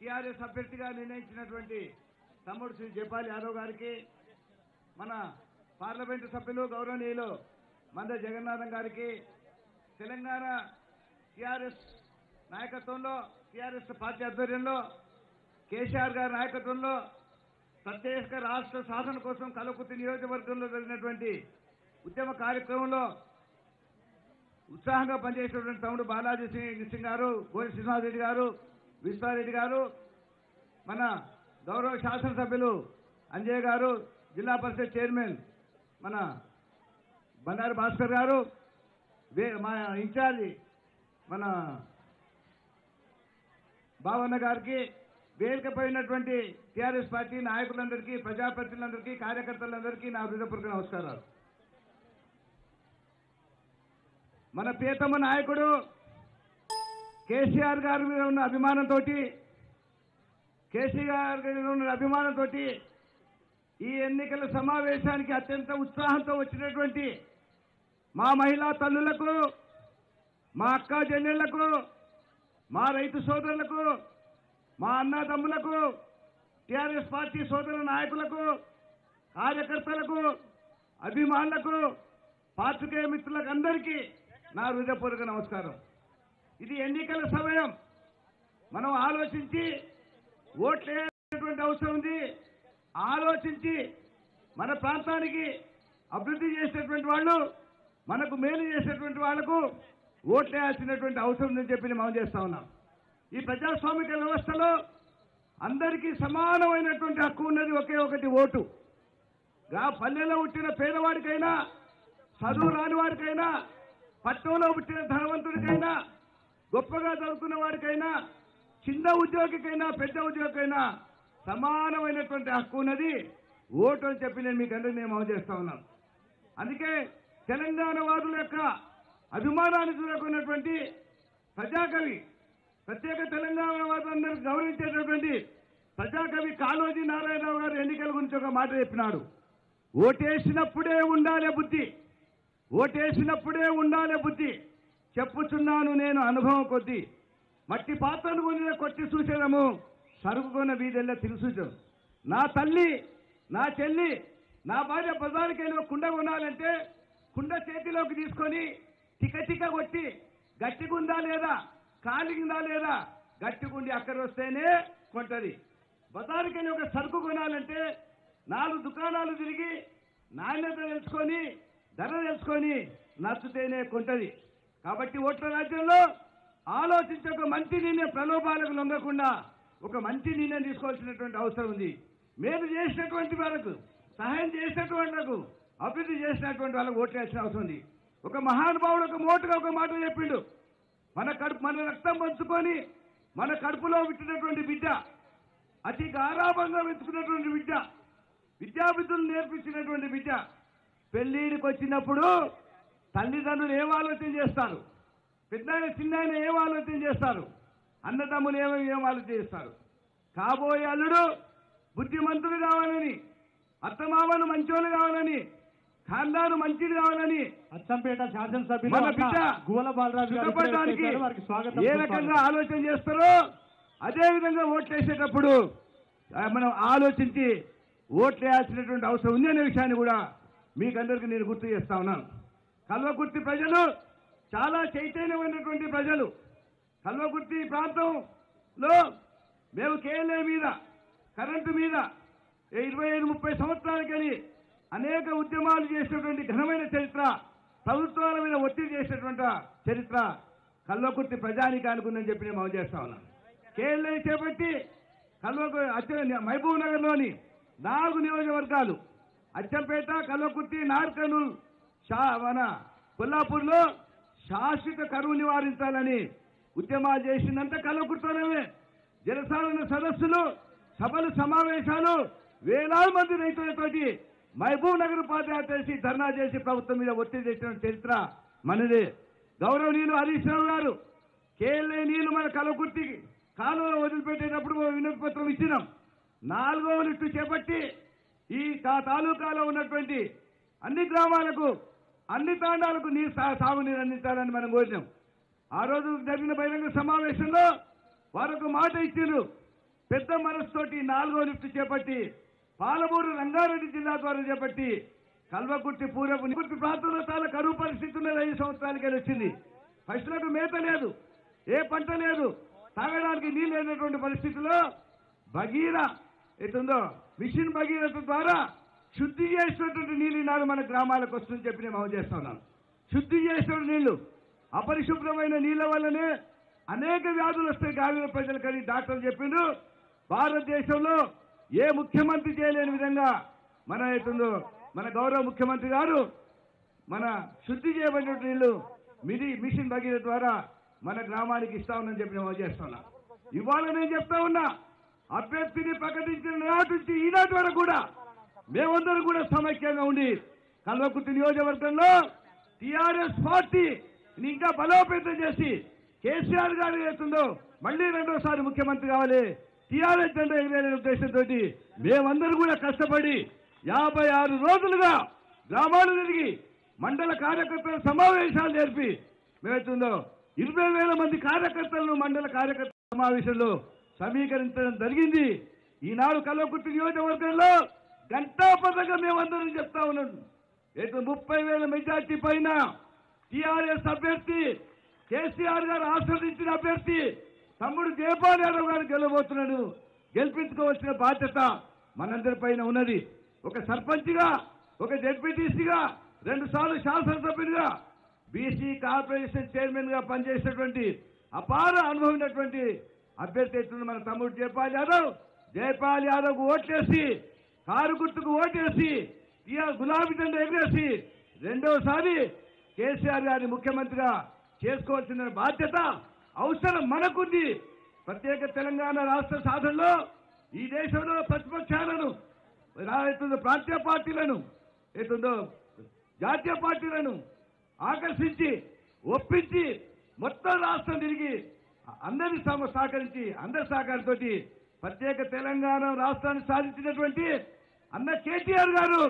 TRS అభ్యర్థిగా నిర్ణయించినటువంటి తమ్ముడు శ్రీ జపాల్ యాదవ్ గారికి మన పార్లమెంటు సభ్యులు గౌరవనీయులు మంద జగన్నాథం గారికి తెలంగాణ టీఆర్ఎస్ నాయకత్వంలో టీఆర్ఎస్ పార్టీ ఆధ్వర్యంలో కేసీఆర్ గారి నాయకత్వంలో ప్రత్యేక రాష్ట్ర సాధన కోసం కలకుర్తి నియోజకవర్గంలో జరిగినటువంటి ఉద్యమ కార్యక్రమంలో ఉత్సాహంగా పనిచేసినటువంటి తమ్ముడు బాలాజీ సింగ్ సింగ్ గారు గోరి శ్రీనివాసరెడ్డి గారు విశ్వారెడ్డి గారు మన గౌరవ శాసనసభ్యులు అంజయ్ గారు జిల్లా పరిషత్ చైర్మన్ మన బండారు భాస్కర్ గారు మా ఇన్ఛార్జి మన భావన్న గారికి వేలికపోయినటువంటి టీఆర్ఎస్ పార్టీ నాయకులందరికీ ప్రజాప్రతినిధులందరికీ కార్యకర్తలందరికీ నా హృదయపూర్వక నమస్కారాలు. మన ప్రియతమ నాయకుడు కేసీఆర్ గారి మీద ఉన్న అభిమానంతో కేసీఆర్ గారి మీద ఉన్న అభిమానంతో ఈ ఎన్నికల సమావేశానికి అత్యంత ఉత్సాహంతో వచ్చినటువంటి మా మహిళా తల్లులకు మా అక్క చెల్లెళ్ళకు మా రైతు సోదరులకు మా అన్నదమ్ములకు టీఆర్ఎస్ పార్టీ సోదరుల నాయకులకు కార్యకర్తలకు అభిమానులకు పాత్రికేయ మిత్రులకు అందరికీ నా హృదయపూర్వక నమస్కారం. ఇది ఎన్నికల సమయం. మనం ఆలోచించి ఓట్లు వేయాల్సినటువంటి అవసరం ఉంది. ఆలోచించి మన ప్రాంతానికి అభివృద్ధి చేసినటువంటి వాళ్ళు మనకు మేలు చేసేటువంటి వాళ్ళకు ఓట్లు వేయాల్సినటువంటి అవసరం ఉందని చెప్పి మనం చేస్తా ఉన్నాం ఈ ప్రజాస్వామిక వ్యవస్థలో అందరికీ సమానమైనటువంటి హక్కు ఉన్నది ఒకే ఒకటి ఓటు. గా పల్లెలో పుట్టిన పేదవాడికైనా చదువు రాని వాడికైనా పట్టణంలో పుట్టిన ధనవంతుడికైనా గొప్పగా చదువుకున్న వాడికైనా చిన్న ఉద్యోగికైనా పెద్ద ఉద్యోగికైనా సమానమైనటువంటి హక్కు ఉన్నది. ఓటు అని చెప్పి నేను మీకు అందరినీ నేను అమలు చేస్తా ఉన్నాను. అందుకే తెలంగాణ వాదుల యొక్క అభిమానాన్ని చూరకున్నటువంటి ప్రజాకవి ప్రత్యేక తెలంగాణ వాదులందరూ గౌరవించేటటువంటి ప్రజాకవి కాళోజీ నారాయణరావు గారు ఎన్నికల గురించి ఒక మాట చెప్పినాడు. ఓటేసినప్పుడే ఉండాలే బుద్ధి. ఓటేసినప్పుడే ఉండాలే బుద్ధి. చెప్పుచున్నాను నేను అనుభవం కొద్దీ. మట్టి పాత్రను కొనిన కొట్టి చూసేదము సరుకు కొన్న వీధెల్లా తిరుసూచం. నా తల్లి నా చెల్లి నా భార్య బజారుకి కుండ కొనాలంటే కుండ చేతిలోకి తీసుకొని టికటిక కొట్టి గట్టిగుందా లేదా కాలిగిందా లేదా గట్టిగుండి అక్కడ వస్తేనే కొంటది. బజారుకి వెళ్ళి ఒక సరుకు కొనాలంటే నాలుగు దుకాణాలు తిరిగి నాణ్యత తెలుసుకొని ధర తెలుసుకొని నచ్చితేనే కొంటది. కాబట్టి ఓట్ల రాజ్యంలో ఆలోచించి ఒక మంచి నిర్ణయం ప్రలోభాలకు లొంగకుండా ఒక మంచి నిర్ణయం తీసుకోవాల్సినటువంటి అవసరం ఉంది. మేలు చేసినటువంటి వాళ్ళకు సహాయం చేసినటువంటి వాళ్ళకు అభివృద్ధి చేసినటువంటి వాళ్ళకు ఓట్లు వేసిన అవసరం ఉంది. ఒక మహానుభావుడు ఒక మోటుగా ఒక మాట చెప్పిండు. మన కడుపు మన రక్తం పంచుకొని మన కడుపులో విట్టినటువంటి బిడ్డ అతి గారాభంగా వెతుకున్నటువంటి బిడ్డ విద్యాబుద్ధులు నేర్పించినటువంటి బిడ్డ పెళ్ళిడికి వచ్చినప్పుడు తల్లిదండ్రులు ఏం ఆలోచన చేస్తారు? పెద్దాయన చిన్నాయన ఏం ఆలోచన చేస్తారు? అన్నదమ్ములు ఏమో ఏం ఆలోచన చేస్తారు? కాబోయే అల్లుడు బుద్ధిమంతుడు కావాలని అత్తమామలు మంచోళ్ళు కావాలని ఖాందాను మంచిది కావాలని అచ్చంపేట శాసనసభ్యులు ఏ రకంగా ఆలోచన చేస్తారో అదే విధంగా ఓట్లు వేసేటప్పుడు ఆ, మనం ఆలోచించి ఓట్లు వేయాల్సినటువంటి అవసరం ఉంది అనే విషయాన్ని కూడా మీకందరికీ నేను గుర్తు చేస్తా ఉన్నాను. కల్వకుర్తి ప్రజలు చాలా చైతన్యమైనటువంటి ప్రజలు. కల్వకుర్తి ప్రాంతంలో మేము కేఎల్ఏ మీద కరెంటు మీద ఇరవై ఐదు ముప్పై సంవత్సరాలకని అనేక ఉద్యమాలు చేసినటువంటి ఘనమైన చరిత్ర ప్రభుత్వాల మీద ఒత్తిడి చేసినటువంటి చరిత్ర కల్వకుర్తి ప్రజానికానికి ఉందని చెప్పి నేను మనం చేస్తా ఉన్నాను. కేఎల్ఐ చేపట్టి కల్వకు అత్య మహబూబ్ నగర్లోని నాలుగు నియోజకవర్గాలు అచ్చంపేట కల్వకుర్తి నార్కర్నూలు మన కొల్లాపూర్లో శాశ్వత కరువు నివారించాలని ఉద్యమాలు చేసిందంతా కల్వకుర్తోనే జనసాధారణ సదస్సులు సభలు సమావేశాలు వేలాది మంది రైతులతోటి మహబూబ్ నగర్ పాదయాత్ర చేసి ధర్నా చేసి ప్రభుత్వం మీద ఒత్తిడి చేసిన చరిత్ర మనది. గౌరవనీయులు హరీష్ రావు గారు కేఎల్ఏ నీళ్ళు మన కలకుర్తికి కాలువలో వదిలిపెట్టేటప్పుడు వినతి పత్రం ఇచ్చినాం. నాలుగో లిస్టు చేపట్టి ఈ తా- తాలూకాలో ఉన్నటువంటి అన్ని గ్రామాలకు అన్ని తాండాలకు నీరు సా- సాగునీరు అందించాలని మనం కోరినాం. ఆ రోజు జరిగిన బహిరంగ సమావేశంలో వారు మాట ఇచ్చిండ్రు పెద్ద మనసుతోటి నాలుగో లిఫ్ట్ చేపట్టి పాలమూరు రంగారెడ్డి జిల్లా ద్వారా చేపట్టి కల్వకుర్తి పూరపు కుర్తి ప్రాంతంలో చాలా కరువు పరిస్థితి ఉన్నది ఐదు సంవత్సరాలకి వచ్చింది. పశువులకు మేత లేదు ఏ పంట లేదు. తాగడానికి నీళ్ళు లేనటువంటి పరిస్థితిలో భగీర ఎటుందో మిషన్ భగీరథ ద్వారా శుద్ధి చేసినటువంటి నీళ్ళు ఈనాడు మన గ్రామాలకు వస్తుందని చెప్పి నేను అమలు చేస్తా ఉన్నాను. శుద్ధి చేసిన నీళ్ళు అపరిశుభ్రమైన నీళ్ళ వల్లనే అనేక వ్యాధులు వస్తాయి గ్రామీణ ప్రజలకని డాక్టర్లు చెప్పిండు. భారతదేశంలో ఏ ముఖ్యమంత్రి చేయలేని విధంగా మన అవుతుందో మన గౌరవ ముఖ్యమంత్రి గారు మన శుద్ధి చేయబడిన నీళ్ళు మిది మిషన్ భగీరథ ద్వారా మన గ్రామానికి ఇస్తా ఉందని చెప్పి నేను చేస్తున్నా ఇవాళ నేను చెప్తా ఉన్నా అభ్యర్థిని ప్రకటించిన నాటి నుంచి ఈనాటి వరకు కూడా మేమందరం కూడా సమైక్యంగా ఉండి కల్వకుర్తి నియోజకవర్గంలో టిఆర్ఎస్ పార్టీ ఇంకా బలోపేతం చేసి కేసీఆర్ గారు ఏతుందో మళ్ళీ రెండోసారి ముఖ్యమంత్రి కావాలి. టిఆర్ఎస్ జెండా ఎగిరే ఉద్దేశంతో మేమందరూ కూడా కష్టపడి యాభై ఆరు రోజులుగా గ్రామాలు తిరిగి మండల కార్యకర్తల సమావేశాలు జరిపి మేమవుతుందో ఇరవై వేల మంది కార్యకర్తలను మండల కార్యకర్తల సమావేశంలో సమీకరించడం జరిగింది. ఈనాడు కల్వకుర్తి నియోజకవర్గంలో గంటాపదంగా మేమందరం చెప్తా ఉన్నాం. ఏదో ముప్పై వేల మెజార్టీ పైన టీఆర్ఎస్ అభ్యర్థి కేసీఆర్ గారు ఆశ్రదించిన అభ్యర్థి తమ్ముడు జయపాల్ యాదవ్ గారు గెలవబోతున్నాడు. గెలిపించుకోవాల్సిన బాధ్యత మనందరి పైన ఉన్నది. ఒక సర్పంచ్గా ఒక జడ్పీటీసీగా రెండు సార్లు శాసనసభ్యునిగా బీసీ కార్పొరేషన్ చైర్మన్గా పనిచేసినటువంటి అపార అనుభవం ఉన్నటువంటి అభ్యర్థి మన తమ్ముడు జయపాల్ యాదవ్? జయపాల్ యాదవ్ ఓట్లేసి కారు గుర్తుకు ఓటేసి గులాబీ జెండా ఎగరేసి రెండవసారి కేసీఆర్ గారిని ముఖ్యమంత్రిగా చేసుకోవాల్సిన బాధ్యత అవసరం మనకుంది. ప్రత్యేక తెలంగాణ రాష్ట్ర సాధనలో ఈ దేశంలో ప్రతిపక్షాలను రాయితుందో ప్రాంతీయ పార్టీలను ఎటుందో జాతీయ పార్టీలను ఆకర్షించి ఒప్పించి మొత్తం రాష్ట్రం తిరిగి అందరి సహకరించి అందరి సహకారంతో ప్రత్యేక తెలంగాణ రాష్ట్రాన్ని సాధించినటువంటి అన్న కేటీఆర్ గారు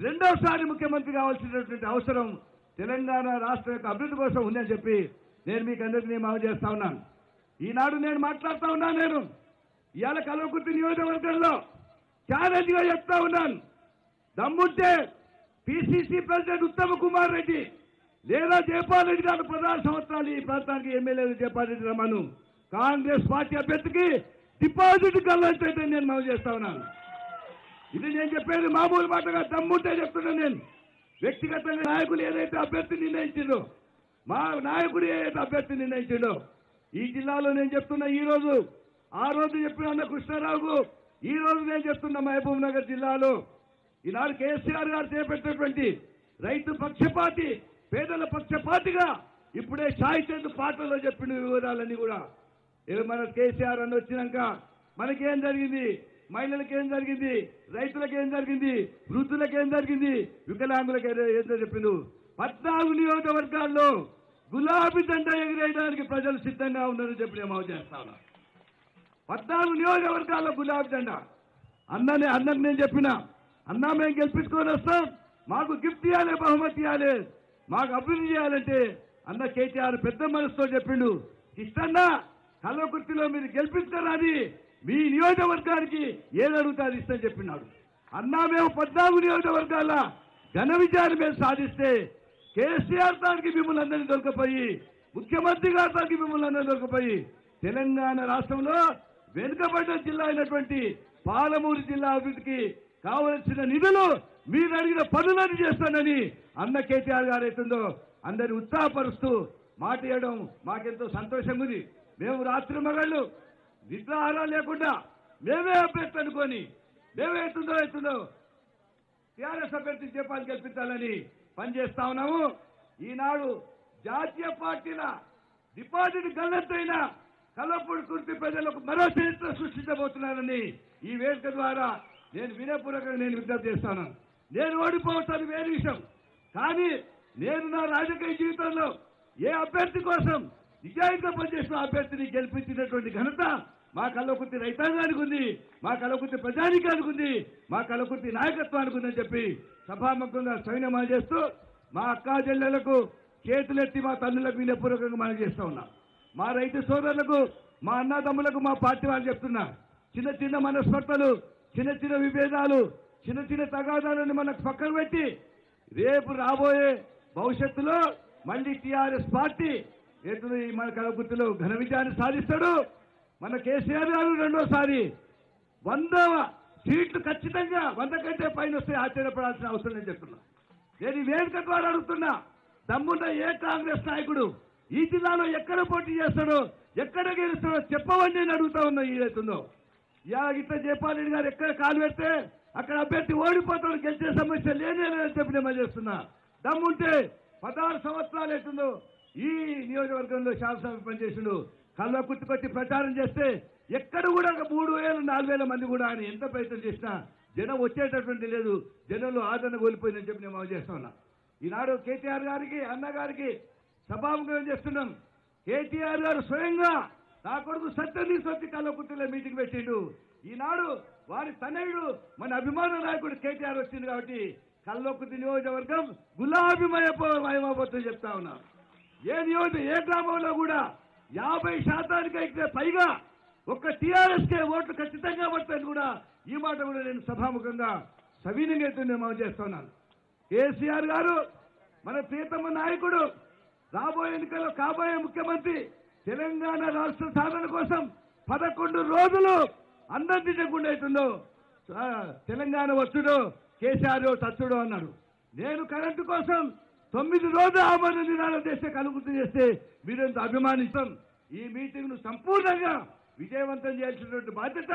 రెండోసారి ముఖ్యమంత్రి కావాల్సినటువంటి అవసరం తెలంగాణ రాష్ట్ర యొక్క అభివృద్ధి కోసం ఉందని చెప్పి నేను మీకు అందరికీ నేను చేస్తా ఉన్నాను. ఈనాడు నేను మాట్లాడుతూ ఉన్నాను నేను. ఇవాళ కల్వకుర్తి నియోజకవర్గంలో ఛాలెంజ్గా చెప్తా ఉన్నాను. దమ్ముంటే పిసిసి ప్రెసిడెంట్ ఉత్తమ్ కుమార్ రెడ్డి లేదా జయపాల్ రెడ్డి గారు పదహారు సంవత్సరాలు ఈ ప్రాంతానికి ఎమ్మెల్యేలు జయపాల్ రెడ్డి రమ్మను. కాంగ్రెస్ పార్టీ అభ్యర్థికి డిపాజిట్ కల్లంటే నేను మనం చేస్తా ఉన్నాను. ఇది నేను చెప్పేది మామూలు మాటగా దమ్ముంటే చెప్తున్నాను నేను. వ్యక్తిగతంగా నాయకులు ఏదైతే అభ్యర్థి నిర్ణయించిందో మా నాయకుడు ఏదైతే అభ్యర్థి నిర్ణయించిందో ఈ జిల్లాలో నేను చెప్తున్నా ఈ రోజు ఆ రోజు చెప్పిన అన్న కృష్ణారావుకు ఈ రోజు నేను చెప్తున్నా మహబూబ్ నగర్ జిల్లాలో ఈనాడు కేసీఆర్ గారు చేపట్టినటువంటి రైతు పక్షపాతి పేదల పక్షపాతిగా ఇప్పుడే సాయి చంద్ పాటల్లో చెప్పిన వివరాలన్నీ కూడా. ఇవి మన కేసీఆర్ అని వచ్చినాక మనకేం జరిగింది? మహిళలకు ఏం జరిగింది? రైతులకు ఏం జరిగింది? వృద్ధులకు ఏం జరిగింది? వికలాంగులకు ఏ- ఏదో చెప్పిండు? పద్నాలుగు నియోజకవర్గాల్లో గులాబీ దండ ఎగిరేయడానికి ప్రజలు సిద్ధంగా ఉన్నారని చెప్పి నేను మనవి చేస్తా ఉన్నా. పద్నాలుగు నియోజకవర్గాల్లో గులాబీ జెండా. అన్ననే అన్నకు నేను చెప్పిన. అన్న మేము గెలిపించుకొని వస్తాం. మాకు గిఫ్ట్ ఇవ్వాలి బహుమతి ఇవ్వాలి మాకు అభివృద్ధి చేయాలంటే అన్న కేటీఆర్ పెద్ద మనసుతో చెప్పిండు. ఇష్టన్నా కల్వకుర్తిలో మీరు గెలిపించరాది మీ నియోజకవర్గానికి ఏదడుగుతారు అడుగుతారు చెప్పినాడు. అన్నా మేము పద్నాలుగు నియోజకవర్గాల ఘన విజయాన్ని మేము సాధిస్తే కేసీఆర్ దానికి మిమ్మల్ని అందరినీ దొరకపోయి ముఖ్యమంత్రి గారి దానికి మిమ్మల్ని అందరినీ దొరకపోయి తెలంగాణ రాష్ట్రంలో వెనుకబడ్డ జిల్లా అయినటువంటి పాలమూరు జిల్లా అభివృద్ధికి కావలసిన నిధులు మీరు అడిగిన పనులను చేస్తానని అన్న కేటీఆర్ గారు అవుతుందో అందరి ఉత్సాహపరుస్తూ మాట ఇవ్వడం మాకెంతో సంతోషంగా ఉంది మేము రాత్రి మగళ్ళు నిద్రాహారం లేకుండా మేమే అభ్యర్థి అనుకొని మేమే ఎత్తుందో ఎత్తుందో టీఆర్ఎస్ అభ్యర్థి జపాన్ గెలిపించాలని పనిచేస్తా ఉన్నాము. ఈనాడు జాతీయ పార్టీల డిపాజిట్ గల్లంతైన కలపూడి కుర్తి ప్రజలకు మరో చరిత్ర సృష్టించబోతున్నారని ఈ వేదిక ద్వారా నేను వినయపూర్వకంగా నేను విజ్ఞప్తి చేస్తాను. నేను ఓడిపోవటానికి వేరే విషయం. కానీ నేను నా రాజకీయ జీవితంలో ఏ అభ్యర్థి కోసం నిజాయితీగా పనిచేసిన అభ్యర్థిని గెలిపించినటువంటి ఘనత మా కళ్ళకుర్తి రైతాంగానికి ఉంది మా కల్లకుర్తి ప్రజానికానికి ఉంది మా కళ్ళకుర్తి నాయకత్వానికి ఉందని చెప్పి సభాముఖంగా సైన్యం చేస్తూ మా అక్కా చెల్లెలకు చేతులెత్తి మా తల్లులకు వినయపూర్వకంగా మనం చేస్తూ ఉన్నాం. మా రైతు సోదరులకు మా అన్నదమ్ములకు మా పార్టీ వాళ్ళు చెప్తున్నా చిన్న చిన్న మనస్పర్ధలు చిన్న చిన్న విభేదాలు చిన్న చిన్న తగాదాలను మనకు పక్కన పెట్టి రేపు రాబోయే భవిష్యత్తులో మళ్ళీ టీఆర్ఎస్ పార్టీ ఎటు ఈ మన కలగుర్తిలో ఘన విజయాన్ని సాధిస్తాడు. మన కేసీఆర్ గారు రెండోసారి వంద సీట్లు ఖచ్చితంగా వంద కంటే పైన వస్తే ఆశ్చర్యపడాల్సిన అవసరం నేను చెప్తున్నా. నేను వేదిక ద్వారా అడుగుతున్నా దమ్మున్న ఏ కాంగ్రెస్ నాయకుడు ఈ జిల్లాలో ఎక్కడ పోటీ చేస్తాడో ఎక్కడ గెలుస్తాడో చెప్పవని నేను అడుగుతా ఉన్నా ఏదైతుందో యా ఇట్లా జయపాల్ గారు ఎక్కడ కాలు పెడితే అక్కడ అభ్యర్థి ఓడిపోతాడు గెలిచే సమస్య లేదే లేదని చెప్పి నేను చేస్తున్నా. దమ్ముంటే పదహారు సంవత్సరాలు ఎట్టుందో ఈ నియోజకవర్గంలో శాసనసభ పనిచేసిండు కళ్ళ కుట్టుకొచ్చి ప్రచారం చేస్తే ఎక్కడ కూడా మూడు వేలు నాలుగు వేల మంది కూడా ఆయన ఎంత ప్రయత్నం చేసినా జనం వచ్చేటటువంటి లేదు. జనంలో ఆదరణ కోల్పోయిందని చెప్పి నేను చేస్తా ఉన్నా. ఈనాడు కేటీఆర్ గారికి అన్న గారికి సభాముఖం చేస్తున్నాం. కేటీఆర్ గారు స్వయంగా నా కొడుకు సత్యం తీసుకొచ్చి కల్లకుట్టిలో మీటింగ్ పెట్టిండు. ఈనాడు వారి తనయుడు మన అభిమాన నాయకుడు కేటీఆర్ వచ్చింది కాబట్టి కల్లొక్కుతి నియోజకవర్గం గులాబీమయమయమవుతుందని చెప్తా ఉన్నా. ఏ నియోజక ఏ గ్రామంలో కూడా యాభై శాతానికి అయితే పైగా ఒక్క టీఆర్ఎస్ కే ఓట్లు ఖచ్చితంగా పడతాయని కూడా ఈ మాట కూడా నేను సభాముఖంగా సవీనంగా అయితే నేను మనం చేస్తున్నాను కేసీఆర్ గారు మన ప్రీతమ్మ నాయకుడు రాబోయే ఎన్నికల్లో కాబోయే ముఖ్యమంత్రి తెలంగాణ రాష్ట్ర సాధన కోసం పదకొండు రోజులు అందరి చెకుండా అవుతుందో తెలంగాణ వచ్చుడు కేసీఆర్ చచ్చుడు అన్నాడు. నేను కరెంటు కోసం తొమ్మిది రోజులు ఆమరణ నిరాళం చేస్తే కలుగుతూ చేస్తే మీరెంత అభిమానిస్తాం. ఈ మీటింగ్ను సంపూర్ణంగా విజయవంతం చేయాల్సినటువంటి బాధ్యత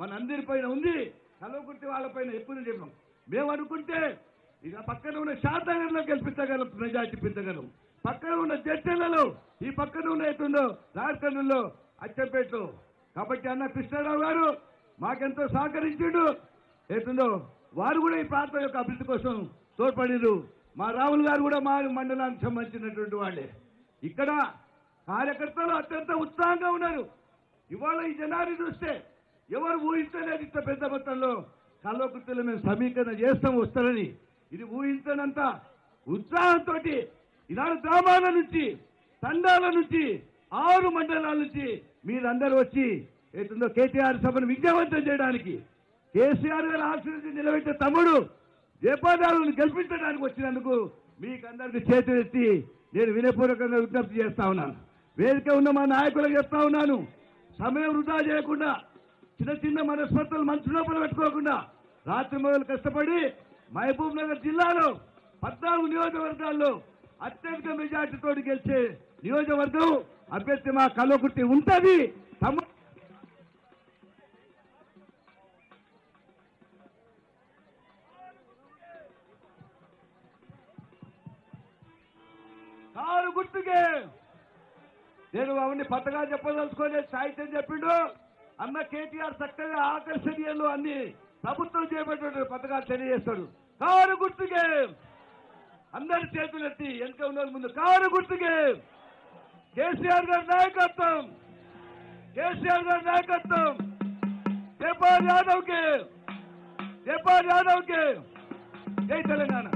మనందరిపైన ఉంది. కలవకుర్తి వాళ్ళపైన ఎప్పుడు చెప్పాం మేము అనుకుంటే ఇక పక్కన ఉన్న శాతనగర్లో గెలిపించగలం మెజార్టీ పెంచగలం. పక్కన ఉన్న జడ్చర్లలో ఈ పక్కన ఉన్న ఎటుందో రాజకర్ణంలో అచ్చంపేటలో. కాబట్టి అన్న కృష్ణారావు గారు మాకెంతో సహకరించిండు. ఎటుందో వారు కూడా ఈ ప్రాంతం యొక్క అభివృద్ధి కోసం తోడ్పడిరు మా రాహుల్ గారు కూడా మా మండలానికి సంబంధించినటువంటి వాళ్ళే. ఇక్కడ కార్యకర్తలు అత్యంత ఉత్సాహంగా ఉన్నారు. ఇవాళ ఈ జనాన్ని చూస్తే ఎవరు ఊహించలేదు ఇంత పెద్ద మొత్తంలో. కల్వకుర్తిలో మేము సమీకరణ చేస్తాం వస్తారని. ఇది ఊహించనంత ఉత్సాహంతో ఈనాడు గ్రామాల నుంచి తండాల నుంచి ఆరు మండలాల నుంచి మీరందరూ వచ్చి ఏతుందో కేటీఆర్ సభను విజయవంతం చేయడానికి కేసీఆర్ గారు ఆశీర్వదించి నిలబెట్టే తమ్ముడు జయపాదాలను గెలిపించడానికి వచ్చినందుకు మీకు అందరికి చేతులు నేను వినయపూర్వకంగా విజ్ఞప్తి చేస్తా ఉన్నాను. వేదిక ఉన్న మా నాయకులకు చెప్తా ఉన్నాను. సమయం వృధా చేయకుండా చిన్న చిన్న మనస్పర్ధలు మనసు లోపల పెట్టుకోకుండా రాత్రి మొదలు కష్టపడి మహబూబ్ నగర్ జిల్లాలో పద్నాలుగు నియోజకవర్గాల్లో అత్యధిక మెజార్టీతో గెలిచే నియోజకవర్గం అభ్యర్థి మా కలవకుర్తి ఉంటుంది. తమ గుర్తుకే నేను అవన్నీ పథకాలు చెప్పదలుచుకోలేదు సాహిత్యం చెప్పిండు. అన్న కేటీఆర్ చక్కగా ఆకర్షణీయాలు అన్ని ప్రభుత్వం చేపట్టిన పథకాలు తెలియజేస్తాడు. కారు గుర్తుకే అందరి చేతులు ఎత్తి వెనుక ఉన్న ముందు కారు గుర్తుకే కేసీఆర్ గారి నాయకత్వం. కేసీఆర్ గారి నాయకత్వం. జయపాల్ యాదవ్ కే జయపాల్ యాదవ్ కే జై తెలంగాణ.